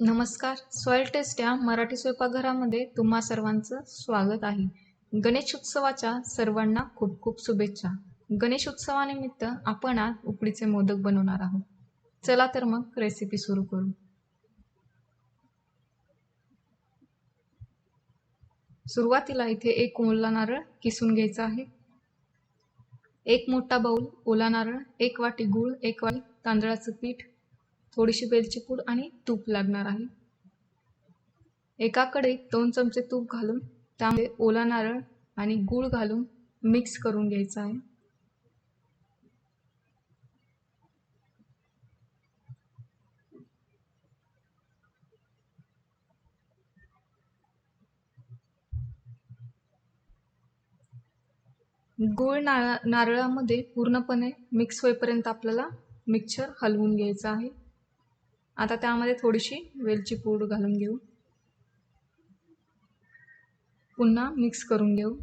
नमस्कार. Soil taste या मराठी स्वयंपाकघरामध्ये तुम्हा सर्वांचं स्वागत आहे. गणेश उत्सवाच्या सर्वांना खूप खूप शुभेच्छा. गणेश उत्सवानिमित्त आपण आज उकडीचे मोदक बनवणार आहोत. चला तर मग रेसिपी सुरू करू. सुरुवातीला इथे एक ओला नारळ किसून घ्यायचा आहे. एक मोठा बाऊल ओला नारळ एक वाटी गूळ एक वाटी तांदळाचं पीठ थोडीशी वेलची पूड आणि तूप लागणार आहे. एका कढईत दोन चमचे तूप घालून त्यामध्ये ओला नारळ आणि गूळ घालून मिक्स करून घ्यायचं आहे. गूळ नारळा नारळामध्ये पूर्णपणे मिक्स होईपर्यंत आपल्याला मिक्सर हलवून घ्यायचं आहे. आता त्यामध्ये थोडीशी वेलची पूड घालून घेऊ. पुन्हा मिक्स करून घेऊ.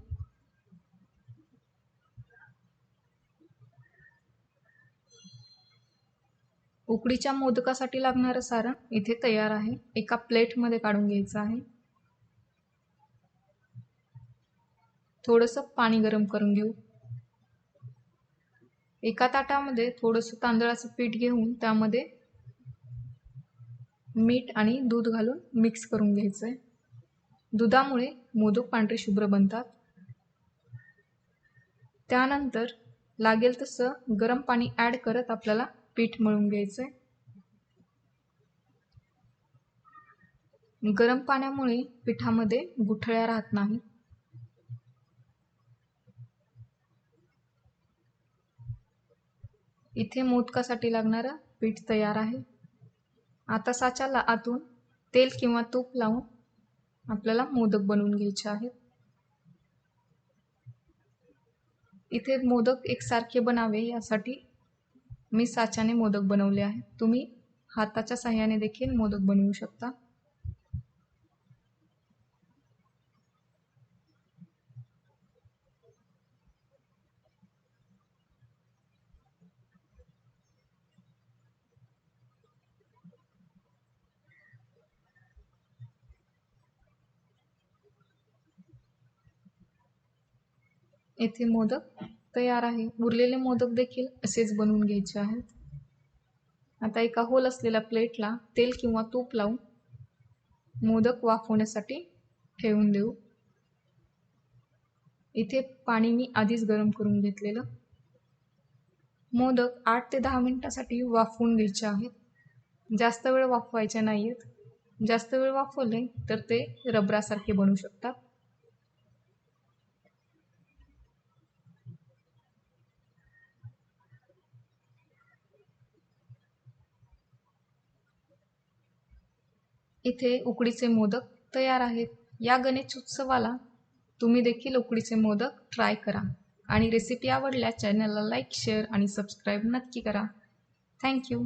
उकडीच्या मोदकासाठी लागणारं सारण इथे तयार आहे. एका प्लेटमध्ये काढून घ्यायचं आहे. थोडंसं पाणी गरम करून घेऊ. एका ताटामध्ये थोडंसं तांदळाचं पीठ घेऊन त्यामध्ये मीठ आणि दूध घालून मिक्स करून घ्यायचं आहे दुधामुळे मोदक पांढरे शुभ्र बनतात. त्यानंतर लागेल तसं गरम पाणी ॲड करत आपल्याला पीठ मळून घ्यायचं आहे गरम पाण्यामुळे पिठामध्ये गुठळ्या राहत नाही. इथे मोदकासाठी लागणारं पीठ तयार आहे. आता साच्याला आतून तेल किंवा तूप लावून आपल्याला मोदक बनवून घ्यायचे आहेत. इथे मोदक एकसारखे बनावे यासाठी मी साच्याने मोदक बनवले आहे तुम्ही हाताच्या साह्याने देखील मोदक बनवू शकता. येथे मोदक तयार आहे. उरलेले मोदक देखील असेच बनवून घ्यायचे आहेत. आता एका होल असलेल्या प्लेटला तेल किंवा तूप लावून मोदक वाफवण्यासाठी ठेवून देऊ. इथे पाणी मी आधीच गरम करून घेतलेलं. मोदक आठ ते दहा मिनिटासाठी वाफवून घ्यायचे आहेत. जास्त वेळ वाफवायचे नाही आहेत जास्त वेळ वाफवले तर ते रबरासारखे बनू शकतात. इथे उकडीचे मोदक तयार आहेत. या गणेश उत्सवाला तुम्ही देखील उकडीचे मोदक ट्राय करा आणि रेसिपी आवडल्यास चॅनलला लाईक शेअर आणि सबस्क्राईब नक्की करा. थँक्यू